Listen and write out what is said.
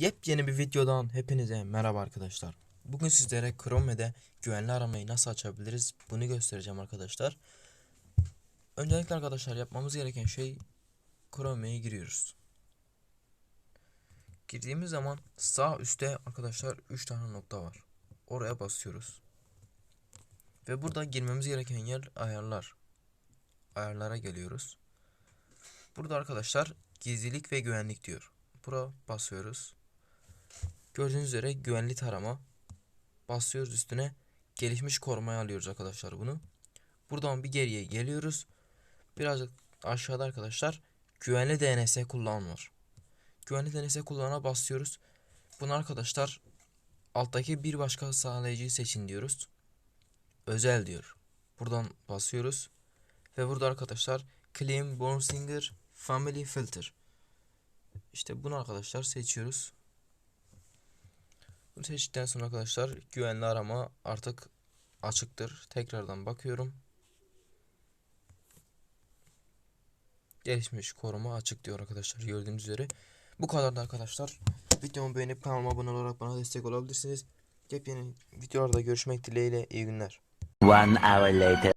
Yepyeni bir videodan hepinize merhaba arkadaşlar. Bugün sizlere Chrome'de güvenli aramayı nasıl açabiliriz bunu göstereceğim arkadaşlar. Öncelikle arkadaşlar yapmamız gereken şey Chrome'ye giriyoruz. Girdiğimiz zaman sağ üstte arkadaşlar 3 tane nokta var. Oraya basıyoruz. Ve burada girmemiz gereken yer ayarlar. Ayarlara geliyoruz. Burada arkadaşlar gizlilik ve güvenlik diyor. Bura basıyoruz. Gördüğünüz üzere güvenli tarama. Basıyoruz üstüne. Gelişmiş korumaya alıyoruz arkadaşlar bunu. Buradan bir geriye geliyoruz. Birazcık aşağıda arkadaşlar güvenli DNS kullan. Güvenli DNS kullana basıyoruz. Bunu arkadaşlar alttaki bir başka sağlayıcıyı seçin diyoruz. Özel diyor. Buradan basıyoruz. Ve burada arkadaşlar Clean Bonsinger Family Filter. İşte bunu arkadaşlar seçiyoruz. Bunu seçtikten sonra arkadaşlar güvenli arama artık açıktır. Tekrardan bakıyorum. Gelişmiş koruma açık diyor arkadaşlar gördüğünüz üzere. Bu kadar da arkadaşlar. Videomu beğenip kanalıma abone olarak bana destek olabilirsiniz. Yepyeni videolarda görüşmek dileğiyle iyi günler. One hour later.